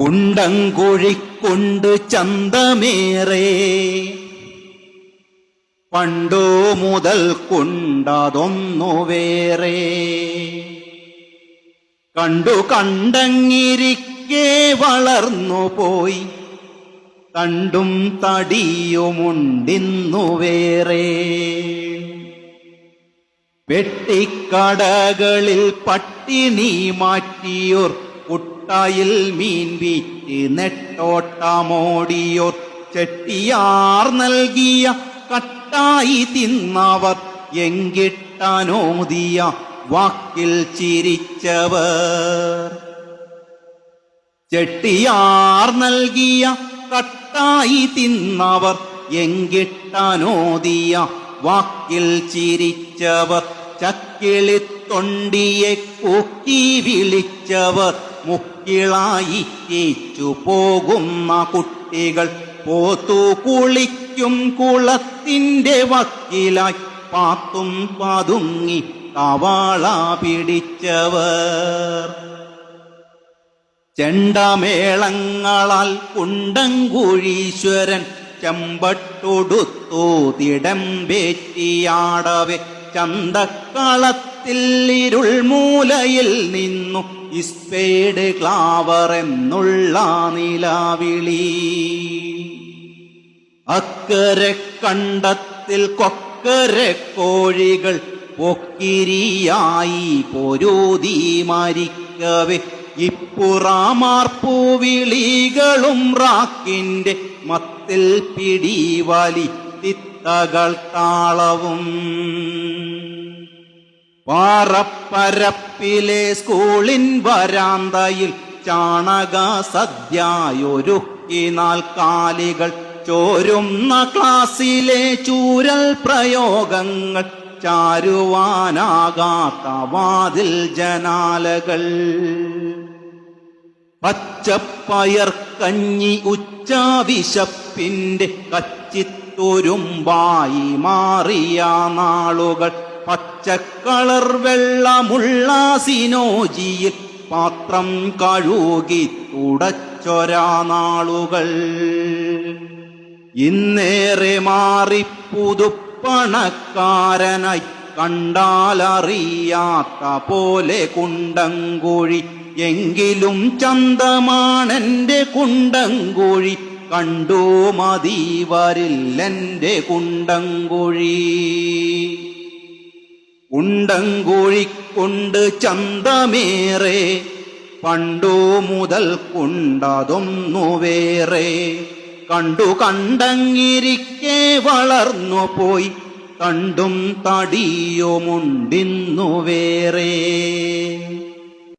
കുണ്ടംകുഴിക്കൊണ്ട് ചന്തമേറെ. പണ്ടോ മുതൽ കുണ്ടതൊന്നു വേറെ. കണ്ടു കണ്ടങ്ങിരിക്കെ വളർന്നു പോയി. തണ്ടും തടിയുമുണ്ടിന്നു വേറെ. വെട്ടിക്കടകളിൽ പട്ടിണി മാറ്റിയോർ കുട്ടായിൽ മീൻ വീറ്റ് നെട്ടോട്ടമോടിയോർ ചെട്ടിയാർ നൽകിയ കട്ടായി തിന്നവർ എങ്കിട്ടാനോദിയ വാക്കിൽ ചിരിച്ചവർ. ചെട്ടിയാർ നൽകിയ കട്ടായി തിന്നവർ എങ്കിട്ടാനോദിയ വാക്കിൽ ചിരിച്ചവർ. ചക്കിളിത്തൊണ്ടിയെ കൂക്കി വിളിച്ചവർ മുക്കിളായി തേച്ചു പോകുന്ന കുട്ടികൾ. പോത്തു കുളിക്കും കുളത്തിന്റെ വക്കിലായി പാത്തും പതുങ്ങി കവാള പിടിച്ചവർ. ചെണ്ടമേളങ്ങളാൽ കുണ്ടങ്കുഴീശ്വരൻ ചെമ്പട്ടൊടുത്തു തിടമ്പേറ്റിയാടവെ ചന്തക്കളത്തിൽ ഇരുൾമൂലയിൽ നിന്നു ഇസ്പേഡ് ക്ലാവർ എന്നുള്ള നിലാവിളി. അക്കരെ കണ്ടത്തിൽ കൊക്കരെ കോഴികൾ പൊക്കിരിയായി പൊരുതി മരിക്കവേ. ഇപ്പുറാമാർപ്പൂവിളികളും റാക്കിന്റെ മത്തിൽ പിടി വലി തിത്തകൾ താളവും. പാറപ്പരപ്പിലെ സ്കൂളിൻ വരാന്തയിൽ ചാണക സദ്യയൊരുക്കി നാൽക്കാലികൾ ചോരുന്ന ക്ലാസ്സിലെ ചൂരൽ പ്രയോഗങ്ങൾ ചാരുവാനാകാത്ത വാതിൽ ജനാലകൾ. പച്ചപ്പയർ കഞ്ഞി ഉച്ചാവിശപ്പിന്റെ കച്ചിത്തുരുമ്പായി മാറിയ നാളുകൾ പച്ചക്കളർ വെള്ളമുള്ള സിനോജിയിൽ പാത്രം കഴുകി തുടച്ചൊരാ നാളുകൾ ഇന്നേറെ മാറി പുതുപ്പണക്കാരനായി കണ്ടാലറിയാത്ത പോലെ കുണ്ടങ്കുഴി എങ്കിലും ചന്തമാണെന്റെ കുണ്ടങ്കുഴി കണ്ടു മതി വരില്ലെന്റെ കുണ്ടങ്കുഴി കുണ്ടങ്കുഴിക്കൊണ്ട് ചന്തമേറെ പണ്ടു മുതൽ കൊണ്ടതൊന്നു വേറെ. കണ്ടു കണ്ടങ്ങിരിക്കെ വളർന്നു പോയി തണ്ടും തടിയുമുണ്ടിന്നു വേറെ.